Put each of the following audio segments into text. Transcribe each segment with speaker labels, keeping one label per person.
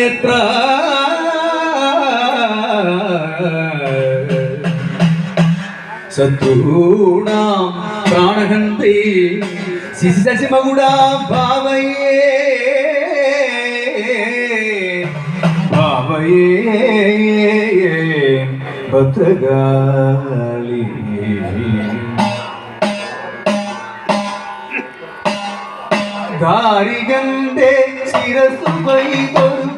Speaker 1: నేత్ర శత్రూణాం ప్రాణహంతి శిశి శశిమగుడా భావయే. భావయే భద్రగాలి. దారిగందే శిరసు పై కొడు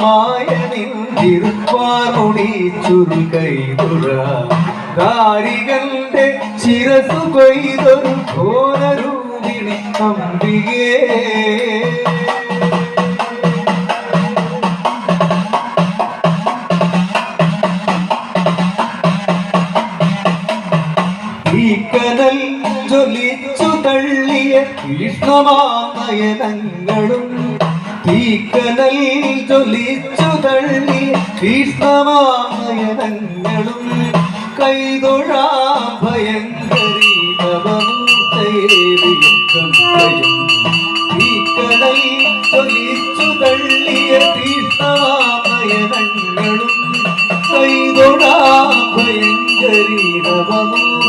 Speaker 1: സമമായ നിന്തിരുപ്പാർമുടി ചുരുകൈതൊഴ കാരികന്റെ ശിരസു കൊയ്തൊരു ഘോരൂപിണി അംബികേ തീക്കനൽ ജ്വലിച്ചു തള്ളിയ ഭീഷ്ണമാനയനങ്ങളും തീക്കനൽ ജ്വലിച്ചു തള്ളി ഭീഷ്ണമാനയനങ്ങളും കൈതൊഴാ ഭയങ്കരി തീക്കനൽ ജ്വലിച്ചു തള്ളിയ ഭീഷ്ണമാനയനങ്ങളും കൈതൊഴാ ഭയങ്കരി നവമൂർത്തേരിയതം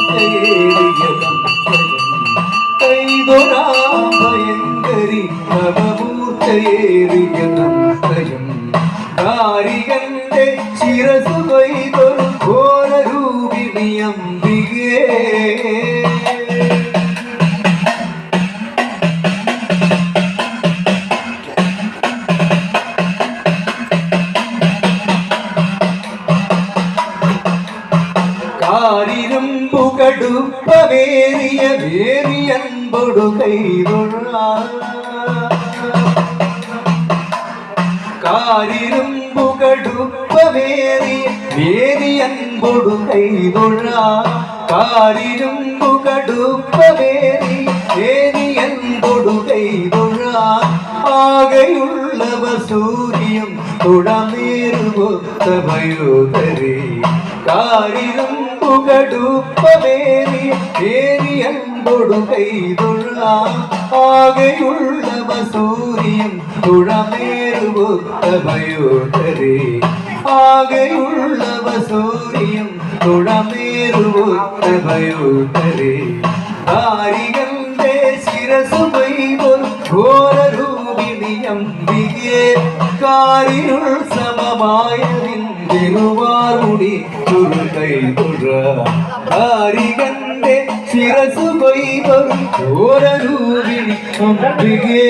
Speaker 1: നവമൂർത്തേരിയതം സ്വയം കാരികന്റെ ശിരസു കൊയ്തൊരു ഘോരൂപിണിയമ്പികേ കാരിരുമ്പുകടുപ്പവേറിയ വേറിയൻപൊടു കൈതൊഴ കാരിരുമ്പുകടുപ്പവേറിയ വേറിയൻപൊടു കൈതൊഴ. കാരിരുമ്പുകടുപ്പമേറി വേദി അൻപൊടു കൈതൊഴ. ആകെയുള്ളവ സൂര്യം തുടമേറുകൊത്ത ഭയോധരേ വേദി പുകടുപ്പവേറി ഏരിയൻപൊടു കൈതൊഴ ആകെയുള്ള സൂര്യം തുഴമേറുകൊത്ത ആകെയുള്ള ആകെയുള്ളവ സൂര്യം തുഴമേറുകൊത്ത ഭയോധരേ കാരികന്റെ ശിരസു വൈവൊരു ഘോരൂപിണിയംബികേ കാരിരുൾ സമമായ നിന്തിരുവാറുടി ചുരുകൈ തുഴ. കാരികന്റെ ശിരസു വൈവൊരു ഘോരൂപിണി അംബികേ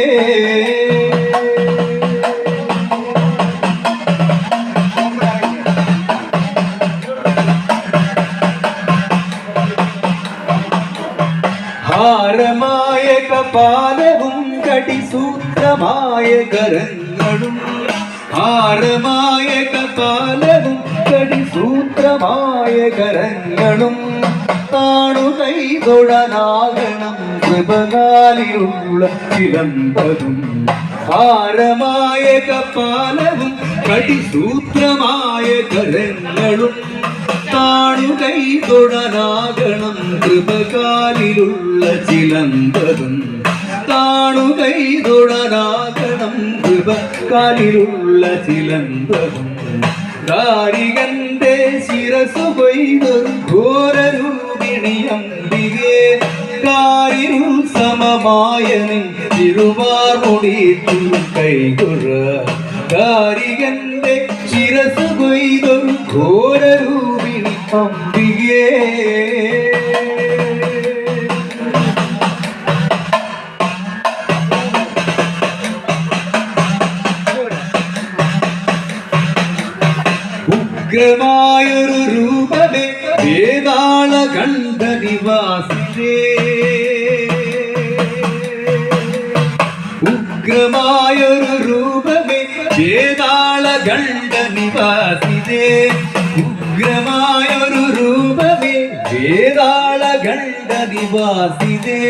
Speaker 1: ഹാരമായ കപാലവും കടിസൂത്രമായ കരങ്ങളും. ഹാരമായ കപാലവും കടിസൂത്രമായ കരങ്ങളും താണു കൈതൊഴനാകണം കൃപകാലിലുള്ള ചിലമ്പതും ഭാരമായ കപാലവും കടിസൂത്രമായ കരങ്ങളും താണു കൈതൊഴനാകണം കൃപകാലിലുള്ള ചിലന്തതും താണു കൈതൊഴനാകണം കൃപകാലിലുള്ള ചിലമ്പതും കാരികന്റെ ശിരസു കൊയ്തൊരു ഘോരൂപിണിയംബികേ കാരിരുൾ സമമായ നിൻ തിരുവാർമുടി കൈകൊഴ കാരികന്റെ ശിരസു കൊയ്തൊരു ഘോരൂപിണി അംബികേ ഉഗ്രമായൊരു രൂപമേ വേതാള കണ്ഠ നിവാസിരേ ഉഗ്രമായൊരു രൂപമേ വേതാള ഗണ്ട നിവാസിതേ ഉഗ്രമായൊരു രൂപമേ വേതാള ഗണ്ട നിവാസിതേ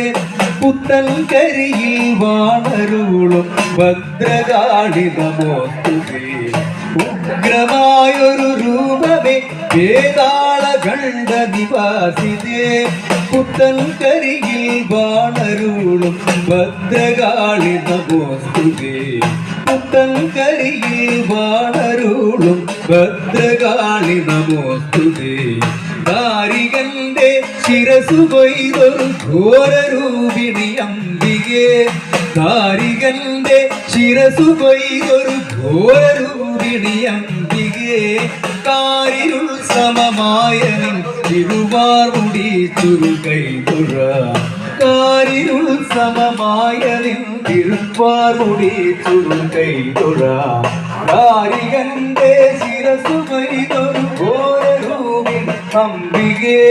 Speaker 1: പുത്തൻ കരിയിൽ വാണരുളും ഭദ്രകാളി നമോസ്തുതേ ഉഗ്രമായൊരു രൂപമേ വേതാള ഗണ്ട നിവാസിതേ പുത്തൻ കരിയിൽ വാണരുളും ഭദ്രകാളി നമോസ്തുതേ. പുത്തൻ കരിയിൽ വാണരുളും ഭദ്രകാളി നമോസ്തുതേ. ദാരികന്റെ ശിരസു കൊയ്തൊരു ഘോരരൂപിണി അംബികേ കാരികന്റെ ശിരസു കൊയ്തൊരു ഘോരരൂപിണി അംബികേ കാരിരുൾ സമമായ തിരുവാർ തിരുവാർമുടി ചുരു കൈതുഴ കാരിരുൾ സമമായ തിരുപ്പാർ തിരുവാർമുടി ചുരു കൈതുഴ കാരികന്റെ ശിരസു കൊയ്തൊരു ഘോരരൂപിണി അംബികേ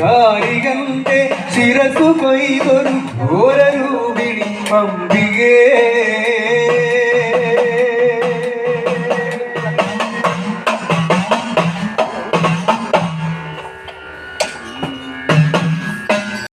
Speaker 1: കാരികന്റെ ശിരസു കൊയ്തൊരു ഘോരരൂപിണി അംബികേ